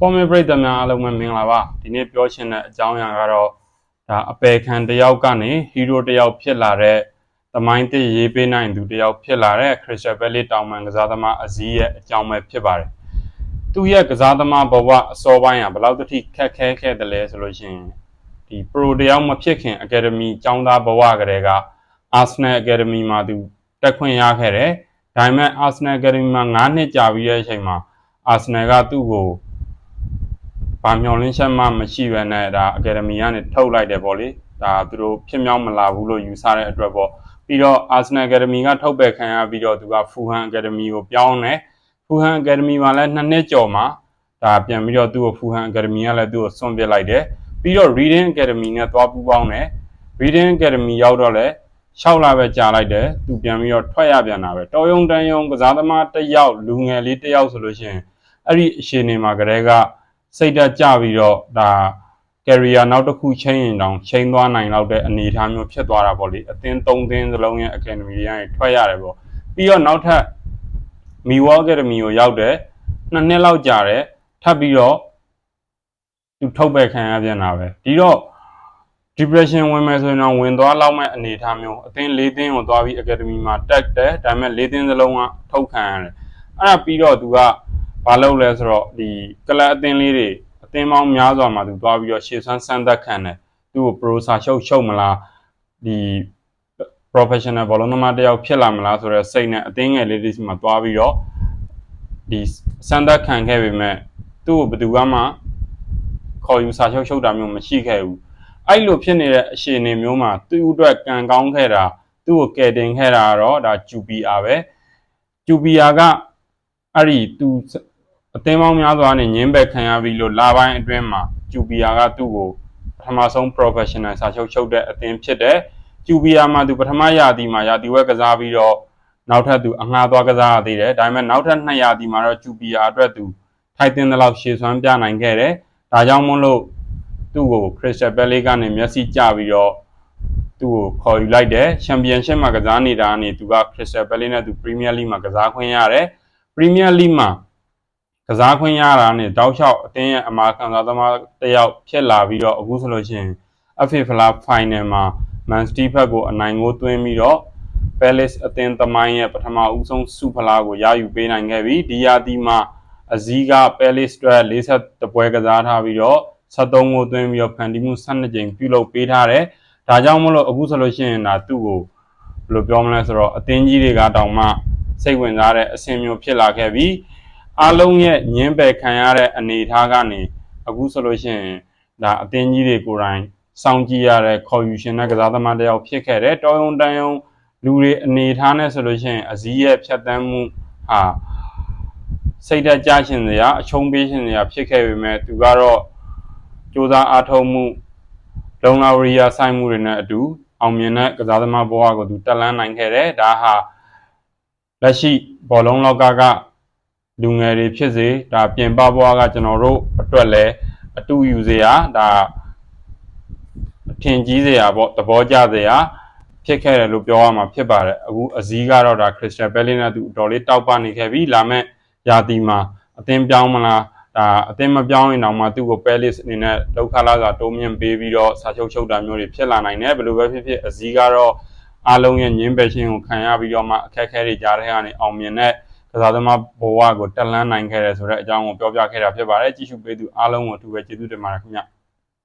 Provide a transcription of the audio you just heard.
ပေါ်မီပရိသတ်များအားလုံးပဲမင်္ဂလာပါဒီနေ့ပြောချင်တဲ့အကြောင်းအရာကတော့ဒါအပေခံတစ်ယောက်ကနေဟီးရိုးတစ်ယောက်ဖြစ်လာတဲ့သမိုင်းတစ်ရေးပေးနိုင်သူတစ်ယောက်ဖြစ်လာတဲ့ခရစ္စတယ်ဘယ်လီတောင်မန်ကစားသမားအဇီးရဲ့အကြောင်းပဲဖြစ်ပါတယ်သူရဲ့ကစားသမားဘဝအစောပိုင်းကဘယ်လောက်တထိခက်ခဲခဲ့တယ်လဲဆိုလို့ရှိရင်ဒီပရိုတစ်ယောက်မဖြစ်ခင်အကယ်ဒမီကျောင်းသားဘဝကတည်းကအာဆနယ်အကယ်ဒမီမှာသူတက်ခွင့်ရခဲ့တယ်ဒါပေမဲ့အာဆနယ်အကယ်ဒမီမှာ9နှစ်ကြာပြီးတဲ့အချိန်မှာအာဆနယ်ကသူ့ကို ဘာမျောလင်းချက်မှမရှိဘဲနဲ့ဒါအကယ်ဒမီကနေထုတ်လိုက်တယ်ပေါ့လေဒါသူတို့ဖြစ်မြောက်မလာဘူးလို့ယူဆတဲ့အတွက်ပေါ့ပြီးတော့အာဆနယ်အကယ်ဒမီကထုတ်ပယ်ခံရပြီးတော့သူကဖူဟန်အကယ်ဒမီကိုပြောင်းတယ်ဖူဟန်အကယ်ဒမီမှာလည်းနှစ်နှစ်ကျော်မှာဒါပြန်ပြီးတော့သူ့ကိုဖူဟန်အကယ်ဒမီကလည်းသူ့ကိုဆွန့်ပစ်လိုက်တယ်ပြီးတော့ Reading Academy နဲ့သွားပူးပေါင်းတယ် Reading Academy ရောက်တော့လည်း6လပဲကြာလိုက်တယ်သူပြန်ပြီးတော့ထွက်ရပြန်တာပဲတော်ယုံတန်ယုံကစားသမားတစ်ယောက်လူငယ်လေးတစ်ယောက်ဆိုလို့ရှိရင်အဲ့ဒီအရှင်နေမှာကလေးက စိတ်ဓာတ်ကြပြီးတော့ဒါ career နောက်တစ်ခုချိန်ရင်တောင်ချိန်သွားနိုင်တော့တဲ့အနေအထားမျိုးဖြစ်သွားတာပေါ့လေအသင်း၃သင်းစလုံးရဲ့ academy တွေကနေထွက်ရတယ်ပေါ့ပြီးတော့နောက်ထပ်မီဝေါ academy ကိုရောက်တယ်နှစ်နှစ်လောက်ကြာတယ်ထပ်ပြီးတော့သူထုတ်ပယ်ခံရပြန်တာပဲဒီတော့ depression ဝင်မယ်ဆိုရင်တော့ဝင်သွားလောက်မဲ့အနေအထားမျိုးအသင်း၄သင်းကိုသွားပြီး academy မှာတက်တယ်ဒါပေမဲ့၄သင်းစလုံးကထုတ်ခံရတယ်အဲ့ဒါပြီးတော့သူက ဘာလုပ်လဲဆိုတော့ဒီကလပ်အသင်းလေးတွေအသင်းပေါင်းများစွာမှာသူသွားပြီးတော့ရှေ့ဆွမ်းစမ်းသက်ခံတယ်သူ့ကို pro စာရှုပ်ရှုပ်မလားဒီ professional ဘောလုံးသမားတယောက်ဖြစ်လာမလားဆိုတော့စိတ်နဲ့အသင်းငယ်လေးတွေမှာသွားပြီးတော့ဒီစမ်းသက်ခံခဲ့ပေမဲ့သူ့ကိုဘယ်သူမှခေါ်ယူစာရှုပ်ရှုပ်တာမျိုးမရှိခဲ့ဘူးအဲ့လိုဖြစ်နေတဲ့အရှင်နေမျိုးမှာသူ့အတွက်ကံကောင်းခဲ့တာသူ့ကိုကယ်တင်ခဲ့တာတော့ဒါ QPR ပဲ QPR ကအဲ့ဒီသူ အသင်းပေါင်းများစွာနဲ့ညင်းပယ်ခံရပြီလို့လာပိုင်းအတွင်းမှာ QPR ကသူ့ကိုပထမဆုံး professional စာချုပ်ချုပ်တဲ့အသင်းဖြစ်တယ် QPR မှာသူပထမရာသီမှာရာသီဝက်ကစားပြီးတော့နောက်ထပ်သူအငှားသွားကစားရသေးတယ်ဒါပေမဲ့နောက်ထပ်2ရာသီမှာတော့ QPR အတွက်သူထိုက်တင်တဲ့လောက်ရှေ့ဆွမ်းပြနိုင်ခဲ့တယ်ဒါကြောင့်မို့လို့သူ့ကို Crystal Palace ကနေမျက်စိကျပြီးတော့သူ့ကိုခေါ်ယူလိုက်တယ်ချန်ပီယံရှစ်မှာကစားနေတာကနေသူက Crystal Palace နဲ့သူ Premier League မှာကစားခွင့်ရတယ် Premier League မှာ ကစားခွင့်ရတာနဲ့တောက်လျှောက်အတင်းရဲ့အမာခံစားသမားတယောက်ဖြစ်လာပြီးတော့အခုဆိုလို့ရှိရင် FA Fla Final မှာ Man City ဘက်ကိုအနိုင်ကိုသွင်းပြီးတော့ Palace အသင်းသမိုင်းရဲ့ပထမဦးဆုံးစုဖလားကိုရယူပေးနိုင်ခဲ့ပြီဒီရာသီမှာအဇီးက Palace အတွက်40ပွဲကစားထားပြီးတော့73ကိုသွင်းပြီးတော့ဖန်တီးမှု12ကြိမ်ပြုလုပ်ပေးထားတယ်ဒါကြောင့်မလို့အခုဆိုလို့ရှိရင်ဒါသူ့ကိုဘယ်လိုပြောမလဲဆိုတော့အသင်းကြီးတွေကတောင်မှစိတ်ဝင်စားတဲ့အဆင့်မျိုးဖြစ်လာခဲ့ပြီး အားလုံးရဲ့ညင်းပယ်ခံရတဲ့အနေအထားကနေအခုဆိုလို့ရှိရင်ဒါအသင်းကြီးတွေကိုယ်တိုင်စောင့်ကြည့်ရတဲ့ခေါ်ယူရှင်တဲ့ကစားသမားတယောက်ဖြစ်ခဲ့တယ်တော်ယုံတန်ယုံလူတွေအနေထားနဲ့ဆိုလို့ရှိရင်အစည်းရဲ့ဖြတ်တန်းမှုဟာစိတ်ဓာတ်ကြရှင်စရာအချုံးပေးရှင်စရာဖြစ်ခဲ့ပေမဲ့သူကတော့စူးစမ်းအားထုတ်မှုလုံလာဝရိယဆိုင်မှုတွေနဲ့အတူအောင်မြင်တဲ့ကစားသမားဘဝကိုသူတက်လန်းနိုင်ခဲ့တယ်ဒါဟာလက်ရှိဘောလုံးလောကက လူငယ်တွေဖြစ်စေဒါပြင်ပဘဝကကျွန်တော်တို့အတွက်လည်းအတူယူစရာဒါအထင်ကြီးစရာပေါ့သဘောကျစရာဖြစ်ခဲ့တယ်လို့ပြောရမှာဖြစ်ပါတယ်အခုအစည်းကတော့ဒါခရစ္စတယ်ဘဲလင်းနဲ့သူအတော်လေးတောက်ပနေခဲ့ပြီလာမဲ့ရာသီမှာအသင်းပြောင်းမလားဒါအသင်းမပြောင်းရင်တော့မှသူ့ကိုပဲလစ်အနေနဲ့ဒုက္ခလာစာတိုးမြင့်ပေးပြီးတော့စာချုပ်ချုပ်တာမျိုးတွေဖြစ်လာနိုင်တယ်ဘယ်လိုပဲဖြစ်ဖြစ်အစည်းကတော့အားလုံးရဲ့ညင်းပယ်ခြင်းကိုခံရပြီးတော့မှအခက်အခဲတွေကြားထဲကနေအောင်မြင်တဲ့ ကစားသမားဘဝကိုတက်လန်းနိုင်ခဲ့တယ်ဆိုတဲ့အကြောင်းကိုပြောပြခဲ့တာဖြစ်ပါတယ်ကြည့်ရှုပေးသူအားလုံးကိုအထူးပဲကျေးဇူးတင်ပါတယ်ခင်ဗျ